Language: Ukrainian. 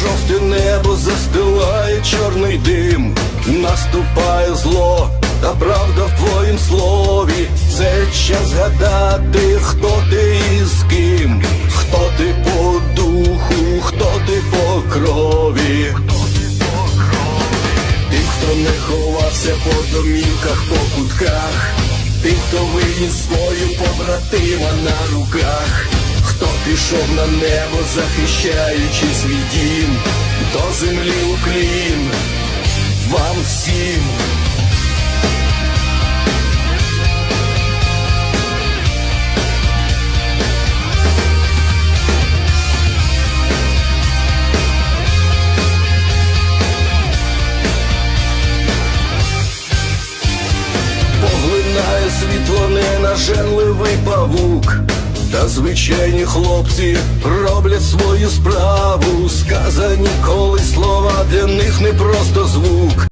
жовте небо застилає чорний дим, наступає зло, та правда в твоїм слові. Це час згадати, хто ти і з ким, хто ти по духу, хто ти по крові. Ти, хто не ховався по домівках, по кутках, ти, хто виніс свою побратима на руках, хто пішов на небо, захищаючи свій дім, до землі уклін, вам всім. Світло ненаженливий павук, та звичайні хлопці роблять свою справу. Сказані колись слова для них не просто звук.